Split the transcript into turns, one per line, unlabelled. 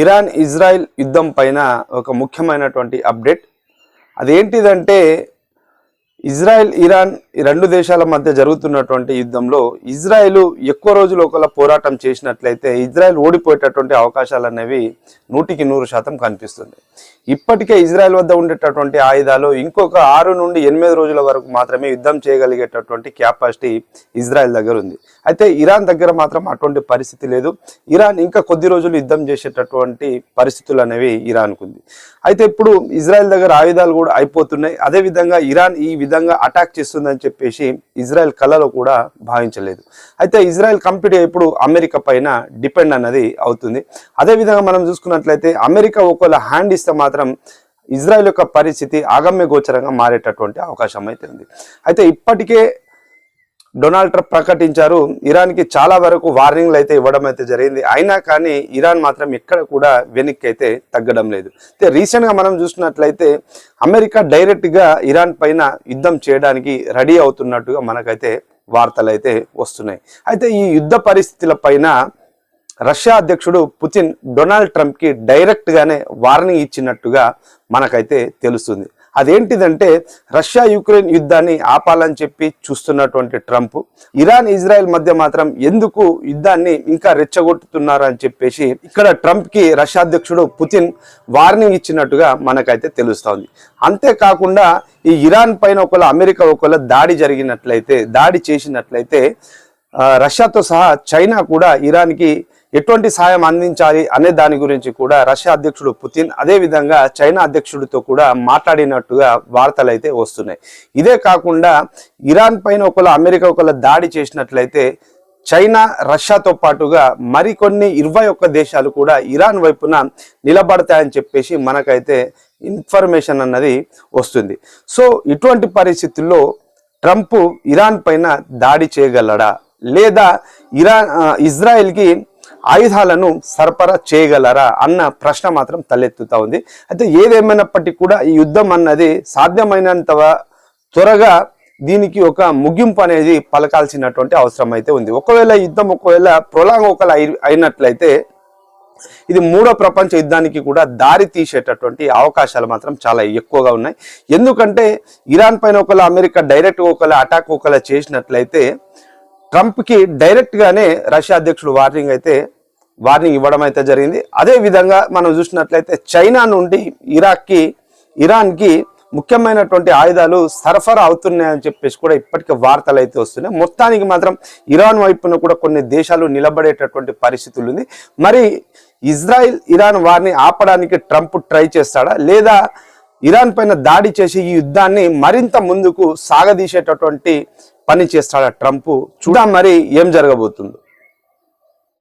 Iran Israel యుద్ధం పైన ఒక ముఖ్యమైనటువంటి అప్డేట్. అదేంటిదంటే ఇజ్రాయెల్ ఇరాన్ ఈ రెండు దేశాల మధ్య జరుగుతున్నటువంటి యుద్ధంలో ఇజ్రాయెల్ ఎక్కువ రోజులు ఒకలా పోరాటం చేసినట్లయితే ఇజ్రాయెల్ ఓడిపోయేటటువంటి అవకాశాలు అనేవి నూటికి నూరు శాతం కనిపిస్తుంది. ఇప్పటికే ఇజ్రాయెల్ వద్ద ఉండేటటువంటి ఆయుధాలు ఇంకొక ఆరు నుండి ఎనిమిది రోజుల వరకు మాత్రమే యుద్ధం చేయగలిగేటటువంటి కెపాసిటీ ఇజ్రాయెల్ దగ్గర ఉంది. అయితే ఇరాన్ దగ్గర మాత్రం అటువంటి పరిస్థితి లేదు. ఇరాన్ ఇంకా కొద్ది రోజులు యుద్ధం చేసేటటువంటి పరిస్థితులు అనేవి ఇరాన్కు ఉంది. అయితే ఇప్పుడు ఇజ్రాయెల్ దగ్గర ఆయుధాలు కూడా అయిపోతున్నాయి. అదేవిధంగా ఇరాన్ ఈ విధంగా అటాక్ చేస్తుందని చెప్పేసి ఇజ్రాయెల్ కళలో కూడా భావించలేదు. అయితే ఇజ్రాయెల్ కంప్లీట్ ఇప్పుడు అమెరికా పైన డిపెండ్ అన్నది అవుతుంది. అదేవిధంగా మనం చూసుకున్నట్లయితే అమెరికా ఒకవేళ హ్యాండ్ ఇస్తే మాత్రం ఇజ్రాయెల్ యొక్క పరిస్థితి ఆగమ్య గోచరంగా మారేటటువంటి అవకాశం అయితే ఉంది. అయితే ఇప్పటికే డొనాల్డ్ ట్రంప్ ప్రకటించారు. ఇరాన్కి చాలా వరకు వార్నింగ్లు అయితే ఇవ్వడం అయితే జరిగింది. అయినా కానీ ఇరాన్ మాత్రం ఎక్కడ కూడా వెనక్కి అయితే తగ్గడం లేదు. అయితే రీసెంట్గా మనం చూసినట్లయితే అమెరికా డైరెక్ట్గా ఇరాన్ పైన యుద్ధం చేయడానికి రెడీ అవుతున్నట్టుగా మనకైతే వార్తలు అయితే వస్తున్నాయి. అయితే ఈ యుద్ధ పరిస్థితుల పైన రష్యా అధ్యక్షుడు పుతిన్ డొనాల్డ్ ట్రంప్కి డైరెక్ట్గానే వార్నింగ్ ఇచ్చినట్టుగా మనకైతే తెలుస్తుంది. అదేంటిదంటే రష్యా యుక్రెయిన్ యుద్ధాన్ని ఆపాలని చెప్పి చూస్తున్నటువంటి ట్రంప్ ఇరాన్ ఇజ్రాయెల్ మధ్య మాత్రం ఎందుకు యుద్ధాన్ని ఇంకా రెచ్చగొట్టుతున్నారు అని చెప్పేసి ఇక్కడ ట్రంప్కి రష్యా అధ్యక్షుడు పుతిన్ వార్నింగ్ ఇచ్చినట్టుగా మనకైతే తెలుస్తోంది. అంతేకాకుండా ఈ ఇరాన్ పైన ఒకవేళ అమెరికా ఒకవేళ దాడి జరిగినట్లయితే దాడి చేసినట్లయితే రష్యాతో సహా చైనా కూడా ఇరాన్కి ఎటువంటి సాయం అందించాలి అనే దాని గురించి కూడా రష్యా అధ్యక్షుడు పుతిన్ అదే విధంగా చైనా అధ్యక్షుడితో కూడా మాట్లాడినట్టుగా వార్తలు అయితే వస్తున్నాయి. ఇదే కాకుండా ఇరాన్ పైన ఒకవేళ అమెరికా ఒకళ్ళు దాడి చేసినట్లయితే చైనా రష్యాతో పాటుగా మరికొన్ని ఇరవై ఒక్క దేశాలు కూడా ఇరాన్ వైపున నిలబడతాయని చెప్పేసి మనకైతే ఇన్ఫర్మేషన్ అన్నది వస్తుంది. సో ఇటువంటి పరిస్థితుల్లో ట్రంప్ ఇరాన్ పైన దాడి చేయగలడా? లేదా ఇరాన్ ఇజ్రాయెల్కి ఆయుధాలను సరఫరా చేయగలరా అన్న ప్రశ్న మాత్రం తలెత్తుతూ ఉంది. అయితే ఏదేమైనప్పటికీ కూడా ఈ యుద్ధం అన్నది సాధ్యమైనంత త్వరగా దీనికి ఒక ముగింపు అనేది పలకాల్సినటువంటి అవసరం అయితే ఉంది. ఒకవేళ యుద్ధం ఒకవేళ ప్రొలాంగ్ ఒకవేళ అయినట్లయితే ఇది మూడో ప్రపంచ యుద్ధానికి కూడా దారి తీసేటటువంటి అవకాశాలు మాత్రం చాలా ఎక్కువగా ఉన్నాయి. ఎందుకంటే ఇరాన్ పైన ఒకవేళ అమెరికా డైరెక్ట్ ఒకవేళ అటాక్ ఒకవేళ చేసినట్లయితే ట్రంప్కి డైరెక్ట్గానే రష్యా అధ్యక్షుడు వార్నింగ్ అయితే వార్నింగ్ ఇవ్వడం అయితే జరిగింది. అదే విధంగా మనం చూసినట్లయితే చైనా నుండి ఇరాక్కి ఇరాన్కి ముఖ్యమైనటువంటి ఆయుధాలు సరఫరా అవుతున్నాయని చెప్పేసి కూడా ఇప్పటికే వార్తలు అయితే వస్తున్నాయి. మొత్తానికి మాత్రం ఇరాన్ వైపున కూడా కొన్ని దేశాలు నిలబడేటటువంటి పరిస్థితులు ఉంది. మరి ఇజ్రాయిల్ ఇరాన్ వారిని ఆపడానికి ట్రంప్ ట్రై చేస్తాడా? లేదా ఇరాన్ పైన దాడి చేసి ఈ యుద్ధాన్ని మరింత ముందుకు సాగదీసేటటువంటి పని చేస్తాడు ట్రంప్? చూడా మరి ఏం జరగబోతుందో.